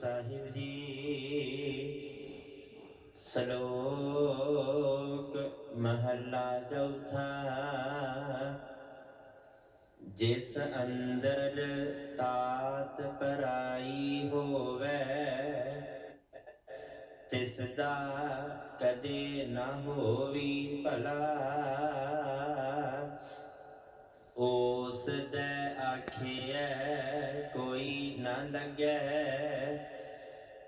ਸਾਹਿਬ ਜੀ, ਸ਼ਲੋਕ ਮਹੱਲਾ ਚੌਥਾ, ਜਿਸ ਅੰਦਰ ਤਾਤ ਪਰਾਈ ਹੋਵੇ, ਤਿਸ ਦਾ ਕਦੇ ਨਾ ਹੋਵੀ ਭਲਾ। ਉਸ ਦੇ ਆਖਿਐ ਕੋਈ ਨਾ ਲੱਗੈ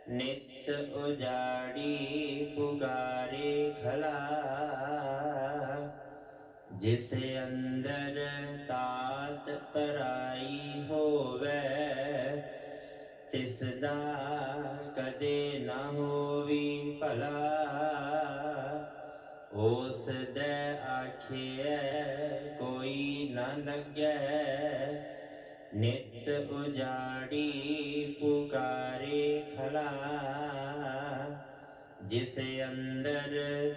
ਨਿਤ ਉਜਾੜੀ ਪੁਗਾਰੇ ਖਲਾ। ਜਿਸ ਅੰਦਰ ਤਾਤ ਪਰਾਈ ਹੋਵੇ, ਤਿਸ ਦਾ ਕਦੇ ਨਾ ਹੋਵੀ ਭਲਾ। ਉਸ ਦੇ ਆਖਿਐ ਕੋਈ ਨਾ ਲੱਗੈ, ਨਿਤ ਉਜਾੜੀ ਪੁਕਾਰੇ ਖਲਾ। ਜਿਸ ਅੰਦਰ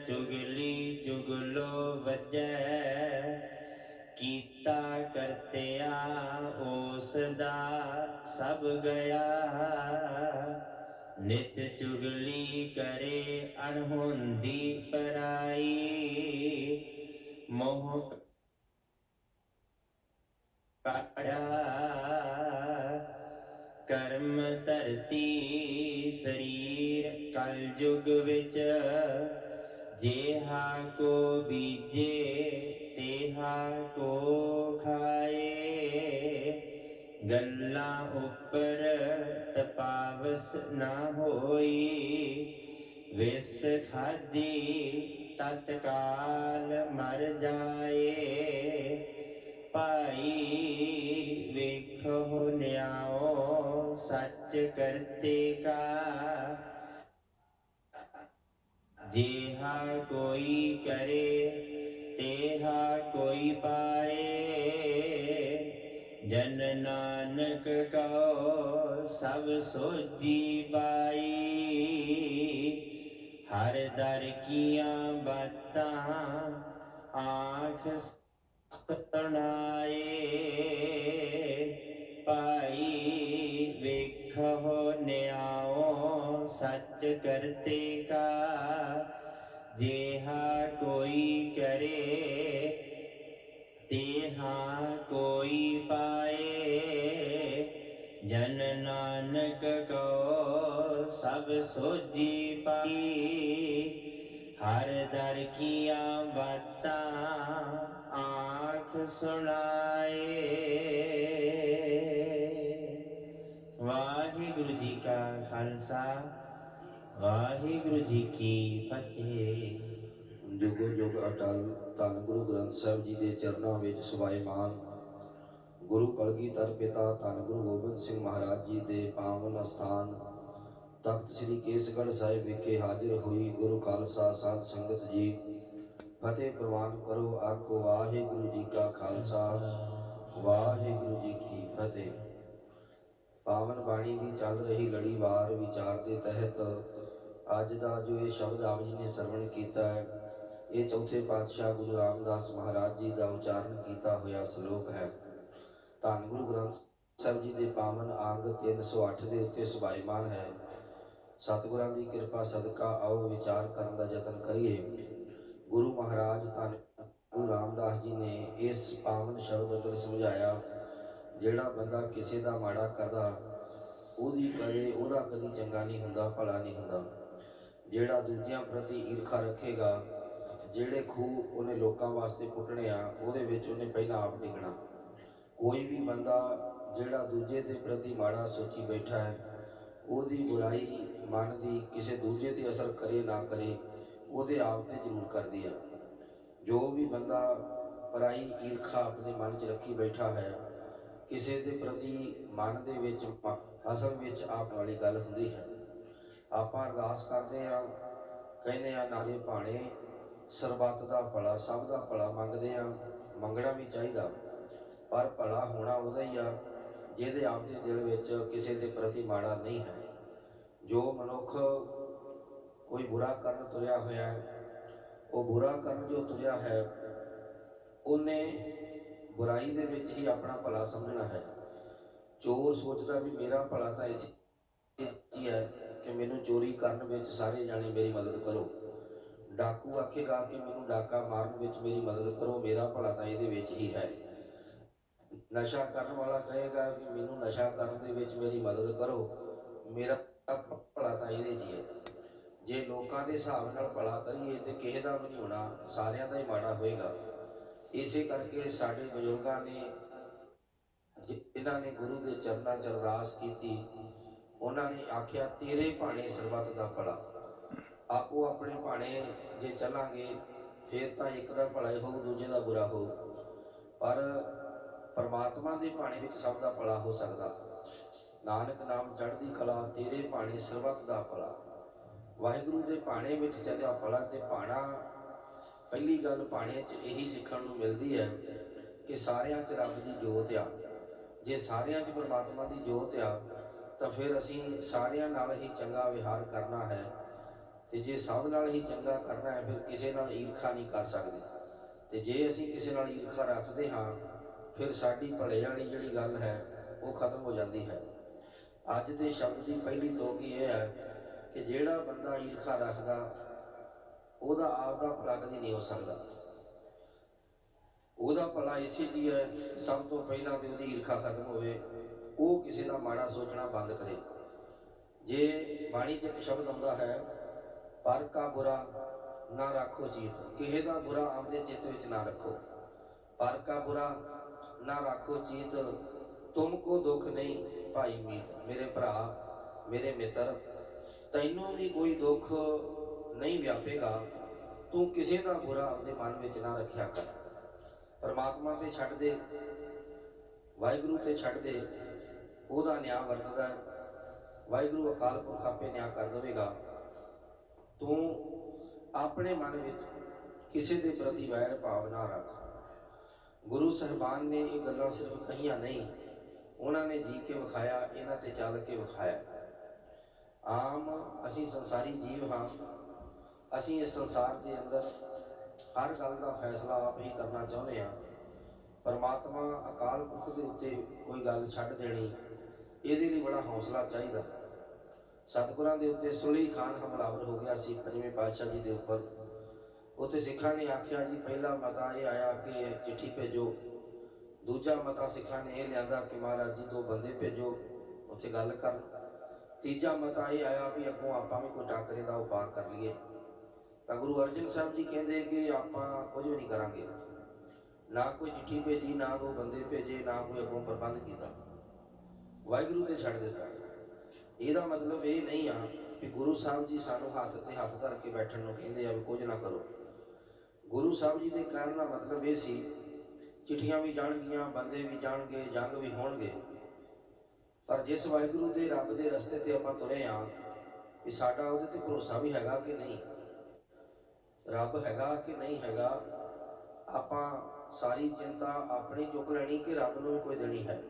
ਚੁਗਲੀ ਚੁਗਲੋ ਵਜੈ, ਕੀਤਾ ਕਰਤਿਆ ਉਸ ਦਾ ਸਭ ਗਿਆ। ਨਿਤ ਚੁਗਲੀ ਕਰੇ ਅਣਹੋਂਦੀ ਪਰਾਈ, ਮੋਹ ਕਾੜਾ ਕਰਮ ਧਰਤੀ ਸਰੀਰ ਕਲ ਯੁਗ ਵਿੱਚ। ਜੇਹਾ ਕੋ ਬੀਜੇ, ਤੇਹਾ ਕੋ ਖਾਏ। ਗੱਲਾਂ ਉੱਪਰ ਤਪਾਵਸ ਨਾ ਹੋਈ। ਵਿਸ ਖਾਦੀ ਤਤਕਾਲ ਮਰ ਜਾਏ। ਸੱਚ ਕਰਤੇ ਕਾ। ਜੇਹਾ ਕੋਈ ਕਰੇ, ਤੇਹਾ ਕੋਈ ਪਾਏ। ਜਨ ਨਾਨਕ ਕਉ, ਸਭ ਸੋਜੀ ਪਾਈ ਹਰ ਦਰ ਕੀਆਂ ਬਾਤਾਂ, ਆਂਖ ਸੁਣਾਏ। ਸੱਚ ਕਰਤੇ ਕਾ, ਜੇਹਾ ਕੋਈ ਕਰੇ, ਤੇਹਾ ਕੋਈ ਪਾਏ। ਜਨ ਨਾਨਕ ਕੋ ਸਭ ਸੋਜੀ ਪਾਈ, ਹਰ ਦਰ ਕੀਆਂ ਬਾਤਾਂ ਆਖ ਸੁਣਾਏ। ਵਾਹਿਗੁਰੂ ਜੀ ਕਾ ਖਾਲਸਾ। ਵਾਹਿਗੁਰੂ ਜੀ ਕੀ ਫਤਿਹ। ਜੁਗੋ ਜੁਗ ਅਟਲ ਧੰਨ ਗੁਰੂ ਗ੍ਰੰਥ ਸਾਹਿਬ ਜੀ ਦੇ ਚਰਨਾਂ ਵਿੱਚ ਸਵਾਈਮਾਨ ਗੁਰੂ ਕਲਗੀਧਰ ਪਿਤਾ ਧੰਨ ਗੁਰੂ ਗੋਬਿੰਦ ਸਿੰਘ ਮਹਾਰਾਜ ਜੀ ਦੇ ਪਾਵਨ ਅਸਥਾਨ। ਤਖਤ ਸ੍ਰੀ ਕੇਸਗੜ੍ਹ ਸਾਹਿਬ ਵਿਖੇ ਹਾਜ਼ਰ ਹੋਈ ਗੁਰੂ ਖਾਲਸਾ ਸਾਧ ਸੰਗਤ ਜੀ। ਫਤਿਹ ਪ੍ਰਵਾਨ ਕਰੋ, ਆਖੋ ਵਾਹਿਗੁਰੂ ਜੀ ਕਾ ਖਾਲਸਾ, ਵਾਹਿਗੁਰੂ ਜੀ ਕੀ ਫਤਿਹ। ਪਾਵਨ ਬਾਣੀ ਦੀ ਚੱਲ ਰਹੀ ਲੜੀਵਾਰ ਵਿਚਾਰ ਦੇ ਤਹਿਤ ਅੱਜ ਦਾ ਜੋ ਇਹ ਸ਼ਬਦ ਆਪ ਜੀ ਨੇ ਸਰਵਣ ਕੀਤਾ ਹੈ, ਇਹ ਚੌਥੇ ਪਾਤਸ਼ਾਹ ਗੁਰੂ ਰਾਮਦਾਸ ਮਹਾਰਾਜ ਜੀ ਦਾ ਉਚਾਰਨ ਕੀਤਾ ਹੋਇਆ ਸ਼ਲੋਕ ਹੈ। ਧੰਨ ਗੁਰੂ ਗ੍ਰੰਥ ਸਾਹਿਬ ਜੀ ਦੇ ਪਾਵਨ ਅੰਗ 308 ਦੇ ਉੱਤੇ ਸੁਭਾਈਮਾਨ ਹੈ। ਸਤਿਗੁਰਾਂ ਦੀ ਕਿਰਪਾ ਸਦਕਾ ਆਓ, ਵਿਚਾਰ ਕਰਨ ਦਾ ਯਤਨ ਕਰੀਏ। ਗੁਰੂ ਮਹਾਰਾਜ ਧੰਨ ਗੁਰੂ ਰਾਮਦਾਸ ਜੀ ਨੇ ਇਸ ਪਾਵਨ ਸ਼ਬਦ ਅੰਦਰ ਸਮਝਾਇਆ, ਜਿਹੜਾ ਬੰਦਾ ਕਿਸੇ ਦਾ ਮਾੜਾ ਕਰਦਾ, ਉਹਦੀ ਕਦੇ, ਉਹਦਾ ਕਦੀ ਚੰਗਾ ਨਹੀਂ ਹੁੰਦਾ, ਭਲਾ ਨਹੀਂ ਹੁੰਦਾ। ਜਿਹੜਾ ਦੂਜਿਆਂ ਪ੍ਰਤੀ ਈਰਖਾ ਰੱਖੇਗਾ, ਜਿਹੜੇ ਖੂਹ ਉਹਨੇ ਲੋਕਾਂ ਵਾਸਤੇ ਪੁੱਟਣੇ ਆ, ਉਹਦੇ ਵਿੱਚ ਉਹਨੇ ਪਹਿਲਾਂ ਆਪ ਡਿੱਗਣਾ। ਕੋਈ ਵੀ ਬੰਦਾ ਜਿਹੜਾ ਦੂਜੇ ਦੇ ਪ੍ਰਤੀ ਮਾੜਾ ਸੋਚੀ ਬੈਠਾ ਹੈ, ਉਹਦੀ ਬੁਰਾਈ ਮਨ ਦੀ ਕਿਸੇ ਦੂਜੇ ਤੇ ਅਸਰ ਕਰੇ ਨਾ ਕਰੇ, ਉਹਦੇ ਆਪ ਤੇ ਜ਼ਰੂਰ ਕਰਦੀ ਆ। ਜੋ ਵੀ ਬੰਦਾ ਪਰਾਈ ਈਰਖਾ ਆਪਣੇ ਮਨ 'ਚ ਰੱਖੀ ਬੈਠਾ ਹੈ, ਕਿਸੇ ਦੇ ਪ੍ਰਤੀ ਮਨ ਦੇ ਵਿੱਚ ਮ- ਅਸਲ ਵਿੱਚ ਆਪ ਵਾਲੀ ਗੱਲ ਹੁੰਦੀ ਹੈ। ਆਪਾਂ ਅਰਦਾਸ ਕਰਦੇ ਹਾਂ, ਕਹਿੰਦੇ ਆ ਨਾਲੇ ਭਾਣੇ ਸਰਬੱਤ ਦਾ ਭਲਾ, ਸਭ ਦਾ ਭਲਾ ਮੰਗਦੇ ਆ ਮੰਗਣਾ ਵੀ ਚਾਹੀਦਾ, ਪਰ ਭਲਾ ਹੋਣਾ ਉਹਦਾ ਹੀ ਆ, ਜਿਹਦੇ ਆਪ ਦੇ ਦਿਲ ਵਿੱਚ ਕਿਸੇ ਦੇ ਪ੍ਰਤੀ ਮਾੜਾ ਨਹੀਂ ਹੈ। ਜੋ ਮਨੁੱਖ ਕੋਈ ਬੁਰਾ ਕਰਨ ਤੁਰਿਆ ਹੋਇਆ ਹੈ, ਉਹ ਬੁਰਾ ਕਰਨ ਜੋ ਤੁਰਿਆ ਹੈ, ਉਹਨੇ ਬੁਰਾਈ ਦੇ ਵਿੱਚ ਹੀ ਆਪਣਾ ਭਲਾ ਸਮਝਣਾ ਹੈ। ਚੋਰ ਸੋਚਦਾ ਵੀ ਮੇਰਾ ਭਲਾ ਤਾਂ ਇਸ ਵਿੱਚ ਹੀ ਹੈ ਕਿ ਮੈਨੂੰ ਚੋਰੀ ਕਰਨ ਵਿੱਚ ਸਾਰੇ ਜਾਣੇ ਮੇਰੀ ਮਦਦ ਕਰੋ। ਡਾਕੂ ਆਖੇਗਾ ਕਿ ਮੈਨੂੰ ਡਾਕਾ ਮਾਰਨ ਵਿੱਚ ਮੇਰੀ ਮਦਦ ਕਰੋ, ਮੇਰਾ ਭਲਾ ਤਾਂ ਇਹਦੇ ਵਿੱਚ ਹੀ ਹੈ। ਨਸ਼ਾ ਕਰਨ ਵਾਲਾ ਕਹੇਗਾ ਕਿ ਮੈਨੂੰ ਨਸ਼ਾ ਕਰਨ ਦੇ ਵਿੱਚ ਮੇਰੀ ਮਦਦ ਕਰੋ, ਮੇਰਾ ਭਲਾ ਤਾਂ ਇਹਦੇ 'ਚ ਹੀ ਹੈ। ਜੇ ਲੋਕਾਂ ਦੇ ਹਿਸਾਬ ਨਾਲ ਭਲਾ ਕਰੀਏ ਤੇ ਕਿਸੇ ਦਾ ਵੀ ਨਹੀਂ ਹੋਣਾ, ਸਾਰਿਆਂ ਦਾ ਹੀ ਮਾੜਾ ਹੋਏਗਾ। ਇਸੇ ਕਰਕੇ ਸਾਡੇ ਬਜ਼ੁਰਗਾਂ ਨੇ, ਜਿਨ੍ਹਾਂ ਨੇ ਗੁਰੂ ਦੇ ਚਰਨਾਂ 'ਚ ਅਰਦਾਸ ਕੀਤੀ ਉਹਨਾਂ ਨੇ ਆਖਿਆ, ਤੇਰੇ ਭਾਣੇ ਸਰਬੱਤ ਦਾ ਭਲਾ। ਆਪੋ ਆਪਣੇ ਭਾਣੇ ਜੇ ਚੱਲਾਂਗੇ, ਫਿਰ ਤਾਂ ਇੱਕ ਦਾ ਭਲਾ ਹੀ ਹੋਊ, ਦੂਜੇ ਦਾ ਬੁਰਾ ਹੋਊ। ਪਰ ਪਰਮਾਤਮਾ ਦੇ ਭਾਣੇ ਵਿੱਚ ਸਭ ਦਾ ਭਲਾ ਹੋ ਸਕਦਾ। ਨਾਨਕ ਨਾਮ ਚੜ੍ਹਦੀ ਕਲਾ, ਤੇਰੇ ਭਾਣੇ ਸਰਬੱਤ ਦਾ ਭਲਾ। ਵਾਹਿਗੁਰੂ ਦੇ ਭਾਣੇ ਵਿੱਚ ਚੱਲਿਆ ਭਲਾ ਤੇ ਭਾਣਾ, ਪਹਿਲੀ ਗੱਲ ਭਾਣੇ 'ਚ ਇਹੀ ਸਿੱਖਣ ਨੂੰ ਮਿਲਦੀ ਹੈ ਕਿ ਸਾਰਿਆਂ 'ਚ ਰੱਬ ਦੀ ਜੋਤ ਆ। ਜੇ ਸਾਰਿਆਂ 'ਚ ਪਰਮਾਤਮਾ ਦੀ ਜੋਤ ਆ ਤਾਂ ਫਿਰ ਅਸੀਂ ਸਾਰਿਆਂ ਨਾਲ ਹੀ ਚੰਗਾ ਵਿਹਾਰ ਕਰਨਾ ਹੈ ਤੇ ਜੇ ਸਭ ਨਾਲ ਹੀ ਚੰਗਾ ਕਰਨਾ ਹੈ, ਫਿਰ ਕਿਸੇ ਨਾਲ ਈਰਖਾ ਨਹੀਂ ਕਰ ਸਕਦੇ। ਤੇ ਜੇ ਅਸੀਂ ਕਿਸੇ ਨਾਲ ਈਰਖਾ ਰੱਖਦੇ ਹਾਂ, ਫਿਰ ਸਾਡੀ ਭਲੇ ਵਾਲੀ ਜਿਹੜੀ ਗੱਲ ਹੈ, ਉਹ ਖਤਮ ਹੋ ਜਾਂਦੀ ਹੈ। ਅੱਜ ਦੇ ਸ਼ਬਦ ਦੀ ਪਹਿਲੀ ਤੋਕੀ ਇਹ ਹੈ ਕਿ ਜਿਹੜਾ ਬੰਦਾ ਈਰਖਾ ਰੱਖਦਾ, ਉਹਦਾ ਆਪ ਦਾ ਭਲਾ ਕਦੀ ਨਹੀਂ ਹੋ ਸਕਦਾ। ਉਹਦਾ ਭਲਾ ਇਸੇ 'ਚ ਹੀ ਹੈ, ਸਭ ਤੋਂ ਪਹਿਲਾਂ ਤੇ ਉਹਦੀ ਈਰਖਾ ਖਤਮ ਹੋਵੇ। ਉਹ ਕਿਸੇ ਦਾ ਮਾੜਾ ਸੋਚਣਾ ਬੰਦ ਕਰੇ। ਜੇ ਬਾਣੀ 'ਚ ਇੱਕ ਸ਼ਬਦ ਆਉਂਦਾ ਹੈ, ਪਰ ਕਾ ਬੁਰਾ ਨਾ ਰੱਖੋ ਚੀਤ ਕਿਸੇ ਦਾ ਬੁਰਾ ਆਪਦੇ ਚਿੱਤ ਵਿੱਚ ਨਾ ਰੱਖੋ। ਪਰ ਕਾ ਬੁਰਾ ਨਾ ਰੱਖੋ ਚੀਤ ਤੁਮ ਕੋ ਦੁੱਖ ਨਹੀਂ ਭਾਈ ਮੀਤ, ਮੇਰੇ ਭਰਾ, ਮੇਰੇ ਮਿੱਤਰ, ਤੈਨੂੰ ਵੀ ਕੋਈ ਦੁੱਖ ਨਹੀਂ ਵਿਆਪੇਗਾ, ਤੂੰ ਕਿਸੇ ਦਾ ਬੁਰਾ ਆਪਦੇ ਮਨ ਵਿੱਚ ਨਾ ਰੱਖਿਆ ਕਰ। ਪਰਮਾਤਮਾ ਤੇ ਛੱਡ ਦੇ, ਵਾਹਿਗੁਰੂ ਤੇ ਛੱਡ ਦੇ ਉਹਦਾ ਨਿਆਂ ਵਰਤਦਾ ਹੈ। ਵਾਹਿਗੁਰੂ ਅਕਾਲ ਪੁਰਖ ਆਪੇ ਨਿਆਂ ਕਰ ਦੇਵੇਗਾ। ਤੂੰ ਆਪਣੇ ਮਨ ਵਿੱਚ ਕਿਸੇ ਦੇ ਪ੍ਰਤੀ ਵੈਰ ਭਾਵ ਨਾ ਰੱਖ। ਗੁਰੂ ਸਾਹਿਬਾਨ ਨੇ ਇਹ ਗੱਲਾਂ ਸਿਰਫ ਕਹੀਆਂ ਨਹੀਂ, ਉਹਨਾਂ ਨੇ ਜੀ ਕੇ ਵਿਖਾਇਆ, ਇਹਨਾਂ ਤੇ ਚੱਲ ਕੇ ਵਿਖਾਇਆ। ਆਮ ਅਸੀਂ ਸੰਸਾਰੀ ਜੀਵ ਹਾਂ, ਅਸੀਂ ਇਸ ਸੰਸਾਰ ਦੇ ਅੰਦਰ ਹਰ ਗੱਲ ਦਾ ਫੈਸਲਾ ਆਪ ਹੀ ਕਰਨਾ ਚਾਹੁੰਦੇ ਹਾਂ। ਪਰਮਾਤਮਾ ਅਕਾਲ ਪੁਰਖ ਦੇ ਉੱਤੇ ਕੋਈ ਗੱਲ ਛੱਡ ਦੇਣੀ, ਇਹਦੇ ਲਈ ਬੜਾ ਹੌਸਲਾ ਚਾਹੀਦਾ। ਸਤਿਗੁਰਾਂ ਦੇ ਉੱਤੇ ਸੁਲੀ ਖਾਨ ਹਮਲਾਵਰ ਹੋ ਗਿਆ ਸੀ ਪੰਜਵੇਂ ਪਾਤਸ਼ਾਹ ਜੀ ਦੇ ਉੱਪਰ। ਉੱਥੇ ਸਿੱਖਾਂ ਨੇ ਆਖਿਆ, ਜੀ, ਪਹਿਲਾ ਮਤਾ ਇਹ ਆਇਆ ਕਿ ਚਿੱਠੀ ਭੇਜੋ। ਦੂਜਾ ਮਤਾ ਸਿੱਖਾਂ ਨੇ ਇਹ ਲਿਆਂਦਾ ਕਿ ਮਹਾਰਾਜ ਜੀ, ਦੋ ਬੰਦੇ ਭੇਜੋ, ਉੱਥੇ ਗੱਲ ਕਰਨ ਤੀਜਾ ਮਤਾ ਇਹ ਆਇਆ ਵੀ ਅੱਗੋਂ ਆਪਾਂ ਵੀ ਕੋਈ ਟਾਕਰੇ ਦਾ ਉਪਾਅ ਕਰ ਲਈਏ। ਤਾਂ ਗੁਰੂ ਅਰਜਨ ਸਾਹਿਬ ਜੀ ਕਹਿੰਦੇ ਕਿ ਆਪਾਂ ਕੁਝ ਵੀ ਨਹੀਂ ਕਰਾਂਗੇ। ਨਾ ਕੋਈ ਚਿੱਠੀ ਭੇਜੀ, ਨਾ ਦੋ ਬੰਦੇ ਭੇਜੇ, ਨਾ ਕੋਈ ਅੱਗੋਂ ਪ੍ਰਬੰਧ ਕੀਤਾ। ਵਾਹਿਗੁਰੂ ਤੇ ਛੱਡ ਦਿੱਤਾ। ਇਹਦਾ ਮਤਲਬ ਇਹ ਨਹੀਂ ਆ ਕਿ ਗੁਰੂ ਸਾਹਿਬ ਜੀ ਸਾਨੂੰ ਹੱਥ ਤੇ ਹੱਥ ਧਰ ਕੇ ਬੈਠਣ ਨੂੰ ਕਹਿੰਦੇ ਆ ਵੀ ਕੁਝ ਨਾ ਕਰੋ। ਗੁਰੂ ਸਾਹਿਬ ਜੀ ਦੇ ਕਹਿਣ ਦਾ ਮਤਲਬ ਇਹ ਸੀ, ਚਿੱਠੀਆਂ ਵੀ ਜਾਣਗੀਆਂ, ਬੰਦੇ ਵੀ ਜਾਣਗੇ, ਜੰਗ ਵੀ ਹੋਣਗੇ। ਪਰ ਜਿਸ ਵਾਹਿਗੁਰੂ ਦੇ ਰੱਬ ਦੇ ਰਸਤੇ ਤੇ ਆਪਾਂ ਤੁਰੇ ਆ ਕਿ ਸਾਡਾ ਉਹਦੇ ਤੇ ਭਰੋਸਾ ਵੀ ਹੈਗਾ ਕਿ ਨਹੀਂ? ਰੱਬ ਹੈਗਾ ਕਿ ਨਹੀਂ ਹੈਗਾ? ਆਪਾਂ ਸਾਰੀ ਚਿੰਤਾ ਆਪਣੀ ਚੁੱਕ ਲੈਣੀ ਕਿ ਰੱਬ ਨੂੰ ਵੀ ਕੋਈ ਦੇਣੀ ਹੈ।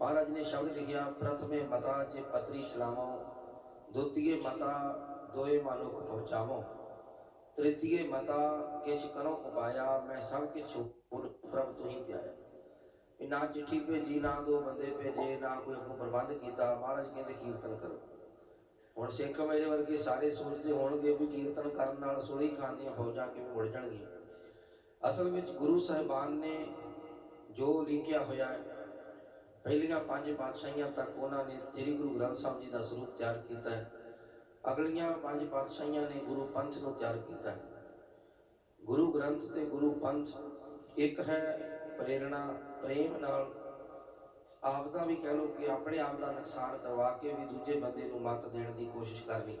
ਮਹਾਰਾਜ ਨੇ ਸ਼ਬਦ ਲਿਖਿਆ, ਪ੍ਰਥਮੇ ਮਤਾ ਜੇ ਪਤਰੀ ਚਲਾਵੋ, ਦੁਤੀਏ ਮਤਾ ਦੋਏ ਮਨੁੱਖ ਪਹੁੰਚਾਵੋ। ਤ੍ਰਿਤੀਏ ਮਤਾ ਕਿਛ ਕਰੋ ਉਪਾਇਆ, ਮੈਂ ਸਭ ਕਿਛ ਹੋਰ ਪ੍ਰਭ ਤੂੰ ਹੀ ਧਿਆਇਆ। ਵੀ ਨਾ ਚਿੱਠੀ ਭੇਜੀ, ਨਾ ਦੋ ਬੰਦੇ ਭੇਜੇ, ਨਾ ਕੋਈ ਅੱਗੋਂ ਪ੍ਰਬੰਧ ਕੀਤਾ। ਮਹਾਰਾਜ ਕਹਿੰਦੇ, ਕੀਰਤਨ ਕਰੋ। ਹੁਣ ਸਿੱਖ ਮੇਰੇ ਵਰਗੇ ਸਾਰੇ ਸੋਚਦੇ ਹੋਣਗੇ ਵੀ ਕੀਰਤਨ ਕਰਨ ਨਾਲ ਸੁਲੀ ਖਾਨ ਦੀਆਂ ਫੌਜਾਂ ਕਿਵੇਂ ਮੁੜ ਜਾਣਗੀਆਂ? ਅਸਲ ਵਿੱਚ ਗੁਰੂ ਸਾਹਿਬਾਨ ਨੇ ਜੋ ਲਿਖਿਆ ਹੋਇਆ ਹੈ, ਪਹਿਲੀਆਂ ਪੰਜ ਪਾਤਸ਼ਾਹੀਆਂ ਤੱਕ ਉਹਨਾਂ ਨੇ ਸ੍ਰੀ ਗੁਰੂ ਗ੍ਰੰਥ ਸਾਹਿਬ ਜੀ ਦਾ ਸਰੂਪ ਤਿਆਰ ਕੀਤਾ ਹੈ। ਅਗਲੀਆਂ ਪੰਜ ਪਾਤਸ਼ਾਹੀਆਂ ਨੇ ਗੁਰੂ ਪੰਥ ਨੂੰ ਤਿਆਰ ਕੀਤਾ ਹੈ। ਗੁਰੂ ਗ੍ਰੰਥ ਤੇ ਗੁਰੂ ਪੰਥ ਇੱਕ ਹੈ ਪ੍ਰੇਰਣਾ, ਪ੍ਰੇਮ ਨਾਲ ਆਪ ਦਾ ਵੀ ਕਹਿ ਲਓ ਕਿ ਆਪਣੇ ਆਪ ਦਾ ਨੁਕਸਾਨ ਕਰਵਾ ਕੇ ਵੀ ਦੂਜੇ ਬੰਦੇ ਨੂੰ ਮੱਤ ਦੇਣ ਦੀ ਕੋਸ਼ਿਸ਼ ਕਰਨੀ।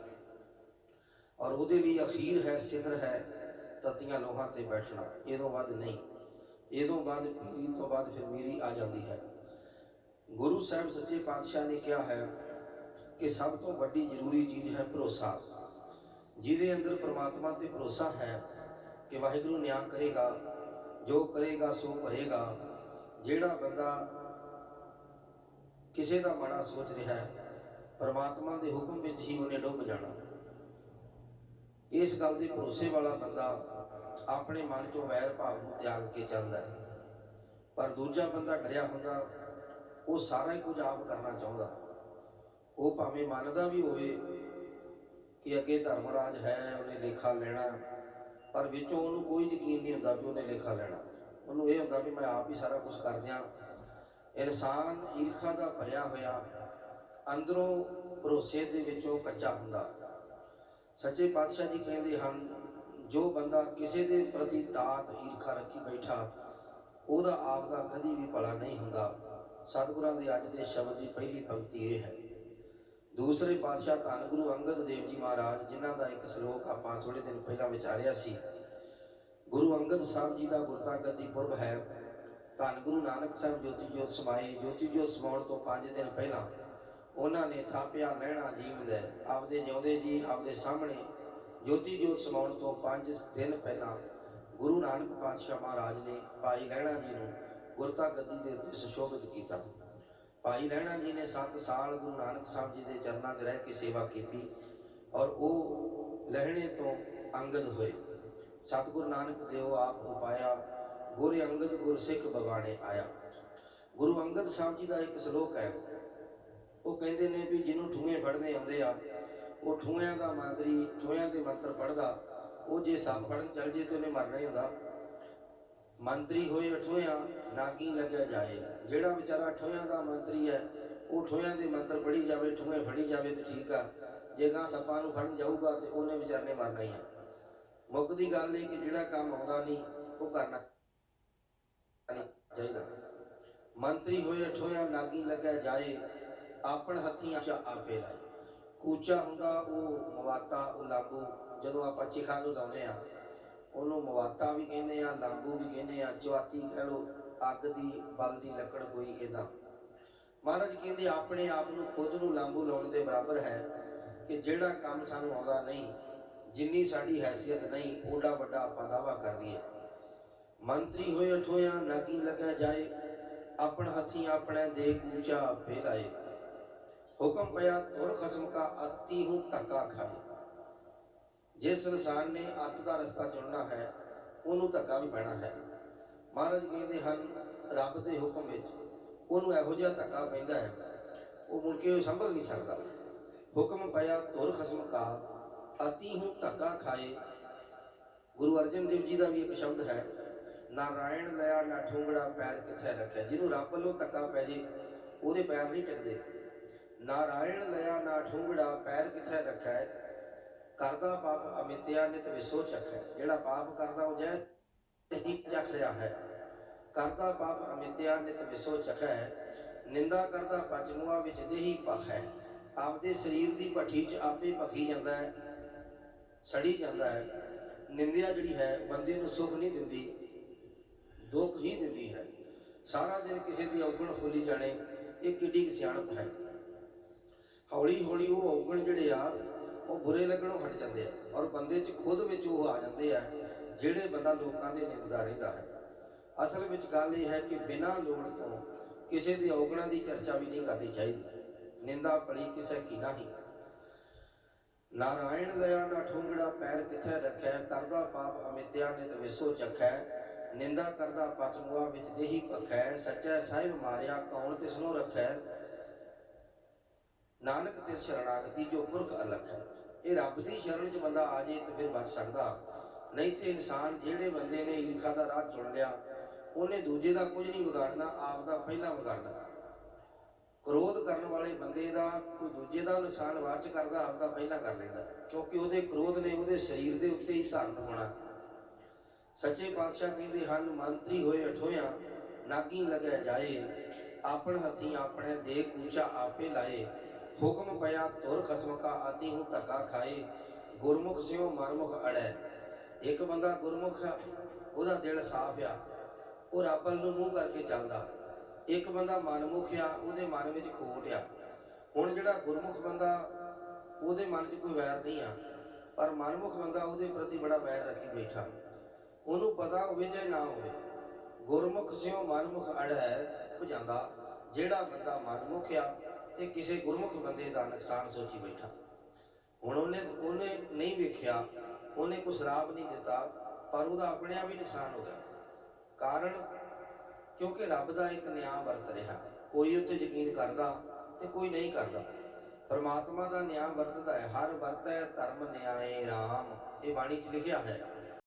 ਔਰ ਉਹਦੇ ਲਈ ਅਖੀਰ ਹੈ, ਸਿਖਰ ਹੈ। ਤਤੀਆਂ ਲੋਹਾਂ ਤੇ ਬੈਠਣਾ, ਇਹਦੋਂ ਵੱਧ ਨਹੀਂ। ਇਹਦੋਂ ਬਾਅਦ ਪੀਰੀ ਤੋਂ ਬਾਅਦ ਫਿਰ ਮੀਰੀ ਆ ਜਾਂਦੀ ਹੈ। ਗੁਰੂ ਸਾਹਿਬ ਸੱਚੇ ਪਾਤਸ਼ਾਹ ਨੇ ਕਿਹਾ ਹੈ ਕਿ ਸਭ ਤੋਂ ਵੱਡੀ ਜ਼ਰੂਰੀ ਚੀਜ਼ ਹੈ ਭਰੋਸਾ। ਜਿਹਦੇ ਅੰਦਰ ਪ੍ਰਮਾਤਮਾ ਤੇ ਭਰੋਸਾ ਹੈ ਕਿ ਵਾਹਿਗੁਰੂ ਨਿਆਂ ਕਰੇਗਾ, ਜੋ ਕਰੇਗਾ ਸੋ ਭਰੇਗਾ। ਜਿਹੜਾ ਬੰਦਾ ਕਿਸੇ ਦਾ ਮਾੜਾ ਸੋਚ ਰਿਹਾ ਹੈ, ਪਰਮਾਤਮਾ ਦੇ ਹੁਕਮ ਵਿੱਚ ਹੀ ਉਹਨੇ ਡੁੱਬ ਜਾਣਾ। ਇਸ ਗੱਲ ਦੇ ਭਰੋਸੇ ਵਾਲਾ ਬੰਦਾ ਆਪਣੇ ਮਨ ਚੋਂ ਵੈਰ ਭਾਵ ਨੂੰ ਤਿਆਗ ਕੇ ਚੱਲਦਾ ਹੈ। ਪਰ ਦੂਜਾ ਬੰਦਾ ਡਰਿਆ ਹੁੰਦਾ, ਉਹ ਸਾਰਾ ਹੀ ਕੁਝ ਆਪ ਕਰਨਾ ਚਾਹੁੰਦਾ। ਉਹ ਭਾਵੇਂ ਮੰਨਦਾ ਵੀ ਹੋਵੇ ਕਿ ਅੱਗੇ ਧਰਮਰਾਜ ਹੈ, ਉਹਨੇ ਲੇਖਾ ਲੈਣਾ, ਪਰ ਵਿੱਚੋਂ ਉਹਨੂੰ ਕੋਈ ਯਕੀਨ ਨਹੀਂ ਹੁੰਦਾ ਵੀ ਉਹਨੇ ਲੇਖਾ ਲੈਣਾ। ਉਹਨੂੰ ਇਹ ਹੁੰਦਾ ਵੀ ਮੈਂ ਆਪ ਹੀ ਸਾਰਾ ਕੁਝ ਕਰ ਦਿਆਂ। ਇਨਸਾਨ ਈਰਖਾ ਦਾ ਭਰਿਆ ਹੋਇਆ, ਅੰਦਰੋਂ ਭਰੋਸੇ ਦੇ ਵਿੱਚੋਂ ਕੱਚਾ ਹੁੰਦਾ। ਸੱਚੇ ਪਾਤਸ਼ਾਹ ਜੀ ਕਹਿੰਦੇ ਹਨ ਜੋ ਬੰਦਾ ਕਿਸੇ ਦੇ ਪ੍ਰਤੀ ਦਾਤ ਈਰਖਾ ਰੱਖੀ ਬੈਠਾ, ਉਹਦਾ ਆਪ ਦਾ ਕਦੀ ਵੀ ਭਲਾ ਨਹੀਂ ਹੁੰਦਾ। ਸਤਿਗੁਰਾਂ ਦੇ ਅੱਜ ਦੇ ਸ਼ਬਦ ਦੀ ਪਹਿਲੀ ਪੰਕਤੀ ਇਹ ਹੈ। ਦੂਸਰੇ ਪਾਤਸ਼ਾਹ ਧੰਨ ਗੁਰੂ ਅੰਗਦ ਦੇਵ ਜੀ ਮਹਾਰਾਜ, ਜਿਨ੍ਹਾਂ ਦਾ ਇੱਕ ਸ਼ਲੋਕ ਆਪਾਂ ਥੋੜੇ ਦਿਨ ਪਹਿਲਾਂ ਵਿਚਾਰਿਆ ਸੀ। ਗੁਰੂ ਅੰਗਦ ਸਾਹਿਬ ਜੀ ਦਾ ਗੁਰਤਾ ਗੱਦੀ ਪੁਰਬ ਹੈ। ਧੰਨ ਗੁਰੂ ਨਾਨਕ ਸਾਹਿਬ ਜੋਤੀ ਜੋਤ ਸਮਾਏ। ਜੋਤੀ ਜੋਤ ਸਮਾਉਣ ਤੋਂ 5 ਦਿਨ ਪਹਿਲਾਂ ਉਹਨਾਂ ਨੇ ਥਾਪਿਆ ਲੈਣਾ ਜੀਵਨ ਹੈ ਆਪਦੇ ਜਿਉਂਦੇ ਜੀ, ਆਪਦੇ ਸਾਹਮਣੇ ਜੋਤੀ ਜੋਤ ਸਮਾਉਣ ਤੋਂ 5 ਦਿਨ ਪਹਿਲਾਂ ਗੁਰੂ ਨਾਨਕ ਪਾਤਸ਼ਾਹ ਮਹਾਰਾਜ ਨੇ ਭਾਈ ਲਹਿਣਾ ਜੀ ਨੂੰ ਗੁਰਤਾ ਗੱਦੀ ਦੇ ਉੱਤੇ ਸੁਸ਼ੋਭਿਤ ਕੀਤਾ। ਭਾਈ ਲਹਿਣਾ ਜੀ ਨੇ 7 ਸਾਲ ਗੁਰੂ ਨਾਨਕ ਸਾਹਿਬ ਜੀ ਦੇ ਚਰਨਾਂ 'ਚ ਰਹਿ ਕੇ ਸੇਵਾ ਕੀਤੀ ਔਰ ਉਹ ਲਹਿਣੇ ਤੋਂ ਅੰਗਦ ਹੋਏ। ਸਤਿਗੁਰੂ ਨਾਨਕ ਦੇਵ ਆਪ ਉਪਾਇਆ ਗੁਰੇ ਅੰਗਦ ਗੁਰ ਸਿੱਖ ਬਗਾਣੇ ਆਇਆ। ਗੁਰੂ ਅੰਗਦ ਸਾਹਿਬ ਜੀ ਦਾ ਇੱਕ ਸ਼ਲੋਕ ਹੈ, ਉਹ ਕਹਿੰਦੇ ਨੇ ਵੀ ਜਿਹਨੂੰ ਠੂਏ ਫੜਨੇ ਆਉਂਦੇ ਆ ਉਹ ਠੂਇਆਂ ਦਾ ਮੰਤਰੀ ਠੂਇਆਂ ਦੇ ਮੰਤਰ ਪੜਦਾ ਉਹ ਜੇ ਸੱਪ ਫੜਨ ਚੱਲ ਜੇ ਤੇ ਉਹਨੇ ਮਰਨਾ ਹੀ ਹੁੰਦਾ। ਮੰਤਰੀ ਹੋਏ ਠੂਇਆਂ ਨਾਗੀ ਲੱਗਿਆ ਜਾਏ। ਜਿਹੜਾ ਵਿਚਾਰਾ ਠੂਇਆਂ ਦਾ ਮੰਤਰੀ ਹੈ, ਉਹ ਠੂਇਆਂ ਦੇ ਮੰਤਰ ਪੜੀ ਜਾਵੇ, ਠੂਏ ਫੜੀ ਜਾਵੇ ਤੇ ਠੀਕ ਆ। ਜੇ ਗਾਂ ਸੱਪਾਂ ਨੂੰ ਫੜਨ ਜਾਊਗਾ ਤੇ ਉਹਨੇ ਵਿਚਾਰੇ ਨੇ ਮਰਨਾ ਹੀ ਆ। ਮੁੱਕ ਦੀ ਗੱਲ ਇਹ ਕਿ ਜਿਹੜਾ ਕੰਮ ਆਉਂਦਾ ਨਹੀਂ, ਉਹ ਕਰਨਾ ਚਾਹੀਦਾ। ਮੰਤਰੀ ਹੋਏ ਠੋਇਆ ਨਾਗੀ ਲੱਗਿਆ ਜਾਏ, ਆਪਣ ਹੱਥੀਂ ਚਾ ਆਪੇ ਲਾਏ। ਕੂਚਾ ਹੁੰਦਾ, ਉਹ ਮਵਾਤਾ, ਉਹ ਲਾਂਬੂ, ਜਦੋਂ ਆਪਾਂ ਚਿਖਾ ਨੂੰ ਲਾਉਂਦੇ ਆ ਉਹਨੂੰ ਮਵਾਤਾ ਵੀ ਕਹਿੰਦੇ ਆ ਲਾਂਬੂ ਵੀ ਕਹਿੰਦੇ ਆ ਚਵਾਤੀ ਕਹਿ ਲੋ ਅੱਗ ਦੀ, ਬਲ ਦੀ ਲੱਕੜ ਕੋਈ ਇਦਾਂ ਮਹਾਰਾਜ ਕਹਿੰਦੇ, ਆਪਣੇ ਆਪ ਨੂੰ ਖੁਦ ਨੂੰ ਲਾਂਬੂ ਲਾਉਣ ਦੇ ਬਰਾਬਰ ਹੈ ਕਿ ਜਿਹੜਾ ਕੰਮ ਸਾਨੂੰ ਆਉਂਦਾ ਨਹੀਂ, ਜਿੰਨੀ ਸਾਡੀ ਹੈਸੀਅਤ ਨਹੀਂ ਓਡਾ ਵੱਡਾ ਆਪਾਂ ਦਾਵਾ ਕਰ ਦਈਏ। ਮੰਤਰੀ ਹੋਏ ਅਠੋਇਆ ਨਾਗੀ ਲੱਗਿਆ ਜਾਏ, ਆਪਣ ਹੱਥੀਂ ਆਪਣੇ ਦੇ ਕੂਚਾ ਫੇਲਾਏ। ਹੁਕਮ ਪਿਆ ਤੁਰ ਖਸਮ ਕਾ ਅਤੀ ਹੂੰ ਧੱਕਾ ਖਾਏ ਜਿਸ ਇਨਸਾਨ ਨੇ ਅੱਤ ਦਾ ਰਸਤਾ ਚੁਣਨਾ ਹੈ, ਉਹਨੂੰ ਧੱਕਾ ਵੀ ਪੈਣਾ ਹੈ। ਮਹਾਰਾਜ ਕਹਿੰਦੇ ਹਨ, ਰੱਬ ਦੇ ਹੁਕਮ ਵਿੱਚ ਉਹਨੂੰ ਇਹੋ ਜਿਹਾ ਧੱਕਾ ਪੈਂਦਾ ਹੈ, ਉਹ ਮੁੜ ਕੇ ਸੰਭਲ ਨਹੀਂ ਸਕਦਾ। ਹੁਕਮ ਪਿਆ ਤੁਰ ਖਸਮ ਕਾ ਅਤੀ ਹੂੰ ਧੱਕਾ ਖਾਏ। ਗੁਰੂ ਅਰਜਨ ਦੇਵ ਜੀ ਦਾ ਵੀ ਇੱਕ ਸ਼ਬਦ ਹੈ ਨਾਰਾਇਣ ਲਿਆ, ਨਾ ਠੁੰਗੜਾ ਪੈਰ ਕਿੱਥੇ ਰੱਖਿਆ। ਜਿਹਨੂੰ ਰੱਬ ਵੱਲੋਂ ਧੱਕਾ ਪੈ ਜੇ, ਉਹਦੇ ਪੈਰ ਨਹੀਂ ਟਿਕਦੇ। ਨਾਰਾਇਣ ਲਿਆ ਨਾ ਠੁੰਗੜਾ ਪੈਰ ਕਿੱਥੇ ਰੱਖੈ? ਕਰਦਾ ਪਾਪ ਅਮਿਤਿਆ ਨਿਤ ਵਿਸੋ ਚਖੈ। ਜਿਹੜਾ ਪਾਪ ਕਰਦਾ ਉਹ ਜੈ ਹੀ ਚਖ ਰਿਹਾ ਹੈ। ਕਰਦਾ ਪਾਪ ਅਮਿਤਿਆ ਨਿਤ ਵਿਸੋ ਚਖੈ। ਨਿੰਦਾ ਕਰਦਾ ਪਚਮੂਆ ਵਿੱਚ ਦੇਹੀ ਪਖ ਹੈ। ਆਪਦੇ ਸਰੀਰ ਦੀ ਭੱਠੀ 'ਚ ਆਪੇ ਭਖੀ ਜਾਂਦਾ ਹੈ, ਸੜੀ ਜਾਂਦਾ ਹੈ। ਨਿੰਦਿਆ ਜਿਹੜੀ ਹੈ, ਬੰਦੇ ਨੂੰ ਸੁੱਖ ਨਹੀਂ ਦਿੰਦੀ, ਦੁੱਖ ਹੀ ਦਿੰਦੀ ਹੈ। ਸਾਰਾ ਦਿਨ ਕਿਸੇ ਦੀ ਔਗਣ ਖੋਲੀ ਜਾਣੇ, ਇਹ ਕਿੱਡੀ ਸਿਆਣਪ ਹੈ। ਹੌਲੀ ਹੌਲੀ ਉਹ ਔਗਣ ਜਿਹੜੇ ਆ, ਉਹ ਬੁਰੇ ਲੱਗਣੋਂ ਹਟ ਜਾਂਦੇ ਆ ਔਰ ਬੰਦੇ 'ਚ ਖੁਦ ਵਿੱਚ ਉਹ ਆ ਜਾਂਦੇ ਆ, ਜਿਹੜੇ ਬੰਦਾ ਲੋਕਾਂ ਦੇ ਨਿੰਦਦਾ ਰਹਿੰਦਾ ਹੈ। ਅਸਲ ਵਿੱਚ ਗੱਲ ਇਹ ਹੈ ਕਿ ਬਿਨਾਂ ਲੋੜ ਤੋਂ ਕਿਸੇ ਦੀ ਔਗਣਾਂ ਦੀ ਚਰਚਾ ਵੀ ਨਹੀਂ ਕਰਨੀ ਚਾਹੀਦੀ। ਨਿੰਦਾ ਪੜੀ ਕਿਸੇ ਕੀ ਨਹੀਂ। ਨਾਰਾਇਣ ਦਇਆ ਨਾ ਠੋਂਗੜਾ ਪੈਰ ਕਿੱਥੇ ਰੱਖਿਆ ਕਰਦਾ ਪਾਪ ਅਮਿਤਿਆ ਨਿਤ ਵਿਸੋ ਚਖੈ। ਨਿੰਦਾ ਕਰਦਾ ਪਚਮੂਆ ਵਿੱਚ ਦੇਹੀ ਭਖੈ, ਸੱਚਾ ਸਾਹਿਬ ਮਾਰਿਆ ਕੌਣ ਤਿਸਨੋ ਰੱਖੈ। ਨਾਨਕ ਤੇ ਸ਼ਰਣਾਗਤੀ ਜੋ ਪੁਰਖ ਅਲਖ ਹੈ, ਇਹ ਰੱਬ ਦੀ ਸ਼ਰਨ 'ਚ ਬੰਦਾ ਆ ਜੇ ਤੇ ਫਿਰ ਬਚ ਸਕਦਾ। ਨਹੀਂ ਤੇ ਇਨਸਾਨ ਜਿਹੜੇ ਬੰਦੇ ਨੇ ਈਰਖਾ ਦਾ ਰਾਹ ਚੁਣ ਲਿਆ, ਉਹਨੇ ਦੂਜੇ ਦਾ ਕੁਝ ਨਹੀਂ ਵਿਗਾੜਨਾ, ਆਪ ਦਾ ਪਹਿਲਾਂ ਵਿਗਾੜਨਾ। ਕ੍ਰੋਧ ਕਰਨ ਵਾਲੇ ਬੰਦੇ ਦਾ, ਕੋਈ ਦੂਜੇ ਦਾ ਨੁਕਸਾਨ ਬਾਅਦ ਚ ਕਰਦਾ ਆਪਦਾ ਪਹਿਲਾਂ ਕਰ ਲੈਂਦਾ, ਕਿਉਂਕਿ ਉਹਦੇ ਕ੍ਰੋਧ ਨੇ ਉਹਦੇ ਸਰੀਰ ਦੇ ਉੱਤੇ ਹੀ ਧਰਨ ਹੋਣਾ। ਸੱਚੇ ਪਾਤਸ਼ਾਹ ਕਹਿੰਦੇ ਹਨ, ਮੰਤਰੀ ਹੋਏ ਅਠੋਇਆ, ਨਾਗੀ ਲਗੈ ਜਾਏ, ਆਪਣ ਹੱਥੀਂ ਆਪਣੇ ਦੇ ਕੂਚਾ ਆਪੇ ਲਾਏ ਹੁਕਮ ਪਿਆ ਤੁਰ ਖਸਮ ਕਾ ਆਤੀ ਹੂੰ ਧੱਕਾ ਖਾਏ ਗੁਰਮੁਖ ਸਿਓ ਮਨਮੁਖ ਅੜੈ ਇੱਕ ਬੰਦਾ ਗੁਰਮੁਖ ਆ, ਉਹਦਾ ਦਿਲ ਸਾਫ਼ ਆ ਉਹ ਰੱਬ ਨੂੰ ਮੂੰਹ ਕਰਕੇ ਚੱਲਦਾ ਇੱਕ ਬੰਦਾ ਮਨਮੁਖ ਆ ਉਹਦੇ ਮਨ ਵਿੱਚ ਖੋਟ ਆ ਹੁਣ ਜਿਹੜਾ ਗੁਰਮੁਖ ਬੰਦਾ ਉਹਦੇ ਮਨ 'ਚ ਕੋਈ ਵੈਰ ਨਹੀਂ ਆ ਪਰ ਮਨਮੁਖ ਬੰਦਾ ਉਹਦੇ ਪ੍ਰਤੀ ਬੜਾ ਵੈਰ ਰੱਖੀ ਬੈਠਾ ਉਹਨੂੰ ਪਤਾ ਹੋਵੇ ਚਾਹੇ ਨਾ ਹੋਵੇ ਗੁਰਮੁਖ ਸਿਓ ਮਨਮੁਖ ਅੜ ਹੈ ਉਹ ਜਾਂਦਾ ਜਿਹੜਾ ਬੰਦਾ ਮਨਮੁਖ ਆ ਤੇ ਕਿਸੇ ਗੁਰਮੁਖ ਬੰਦੇ ਦਾ ਨੁਕਸਾਨ ਸੋਚੀ ਬੈਠਾ। ਹੁਣ ਉਹਨੇ ਉਹਨੇ ਨਹੀਂ ਵੇਖਿਆ, ਉਹਨੇ ਕੋਈ ਸ਼ਰਾਬ ਨਹੀਂ ਦਿੱਤਾ, ਪਰ ਉਹਦਾ ਆਪਣੇ ਆਪ ਹੀ ਨੁਕਸਾਨ ਹੋ ਗਿਆ। ਕਾਰਨ? ਕਿਉਂਕਿ ਰੱਬ ਦਾ ਇੱਕ ਨਿਆਂ ਵਰਤ ਰਿਹਾ। ਕੋਈ ਉੱਤੇ ਯਕੀਨ ਕਰਦਾ ਤੇ ਕੋਈ ਨਹੀਂ ਕਰਦਾ। ਪਰਮਾਤਮਾ ਦਾ ਨਿਆਂ ਵਰਤਦਾ ਹੈ। ਹਰ ਵਰਤੈ ਧਰਮ ਨਿਆਏ RAM ਇਹ ਬਾਣੀ 'ਚ ਲਿਖਿਆ ਹੈ।